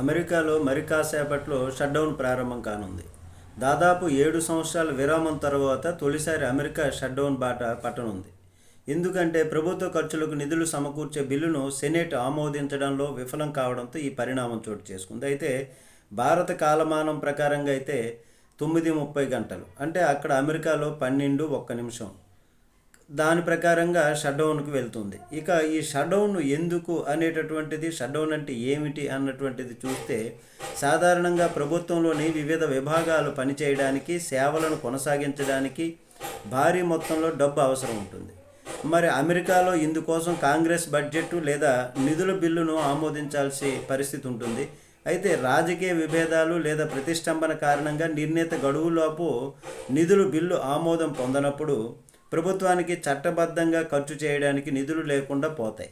అమెరికాలో మరి కాసేపట్లో షట్డౌన్ ప్రారంభం కానుంది. దాదాపు ఏడు సంవత్సరాల విరామం తర్వాత తొలిసారి అమెరికా షట్డౌన్ బాట పట్టనుంది. ఎందుకంటే ప్రభుత్వ ఖర్చులకు నిధులు సమకూర్చే బిల్లును సెనేట్ ఆమోదించడంలో విఫలం కావడంతో ఈ పరిణామం చోటు చేసుకుంది. అయితే భారత కాలమానం ప్రకారంగా అయితే తొమ్మిది ముప్పై గంటలు. అంటే అక్కడ అమెరికాలో పన్నెండు ఒక్క నిమిషం. దాని ప్రకారంగా షట్డౌన్కి వెళ్తుంది. ఇక ఈ షట్డౌన్ ఎందుకు అనేటటువంటిది షట్డౌన్ అంటే ఏమిటి అన్నటువంటిది చూస్తే సాధారణంగా ప్రభుత్వంలోని వివిధ విభాగాలు పనిచేయడానికి సేవలను కొనసాగించడానికి భారీ మొత్తంలో డబ్బు అవసరం ఉంటుంది. మరి అమెరికాలో ఇందుకోసం కాంగ్రెస్ బడ్జెట్ లేదా నిధుల బిల్లును ఆమోదించాల్సి పరిస్థితి ఉంటుంది. అయితే రాజకీయ విభేదాలు లేదా ప్రతిష్టంభన కారణంగా నిర్ణీత గడువులోపు నిధులు బిల్లు ఆమోదం పొందనప్పుడు ప్రభుత్వానికి చట్టబద్ధంగా ఖర్చు చేయడానికి నిధులు లేకుండా పోతాయి.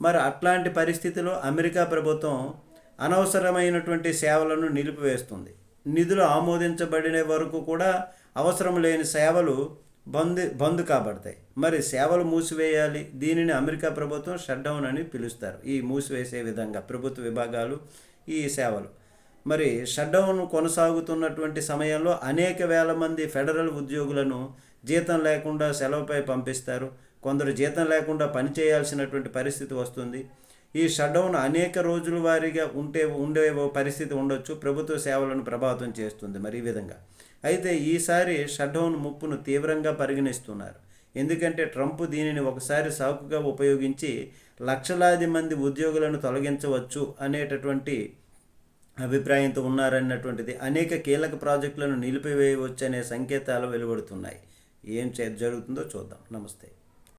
మరి అట్లాంటి పరిస్థితిలో అమెరికా ప్రభుత్వం అనవసరమైనటువంటి సేవలను నిలిపివేస్తుంది. నిధులు ఆమోదించబడిన వరకు కూడా అవసరం లేని సేవలు బంద్ బంద్ కాబడతాయి. మరి సేవలు మూసివేయాలి దీనిని అమెరికా ప్రభుత్వం షట్డౌన్ అని పిలుస్తారు. ఈ మూసివేసే విధంగా ప్రభుత్వ విభాగాలు ఈ సేవలు. మరి షట్డౌన్ కొనసాగుతున్నటువంటి సమయంలో అనేక వేల మంది ఫెడరల్ ఉద్యోగులను జీతం లేకుండా సెలవుపై పంపిస్తారు. కొందరు జీతం లేకుండా పనిచేయాల్సినటువంటి పరిస్థితి వస్తుంది. ఈ షట్డౌన్ అనేక రోజుల వారీగా ఉంటే ఉండే పరిస్థితి ఉండొచ్చు. ప్రభుత్వ సేవలను ప్రభావితం చేస్తుంది మరి ఈ విధంగా. అయితే ఈసారి షట్డౌన్ ముప్పును తీవ్రంగా పరిగణిస్తున్నారు. ఎందుకంటే ట్రంప్ దీనిని ఒకసారి సాకుగా ఉపయోగించి లక్షలాది మంది ఉద్యోగులను తొలగించవచ్చు అనేటటువంటి అభిప్రాయంతో ఉన్నారన్నటువంటిది అనేక కీలక ప్రాజెక్టులను నిలిపివేయవచ్చు అనే సంకేతాలు వెలువడుతున్నాయి. ఏం చే జరుగుతుందో చూద్దాం. నమస్తే.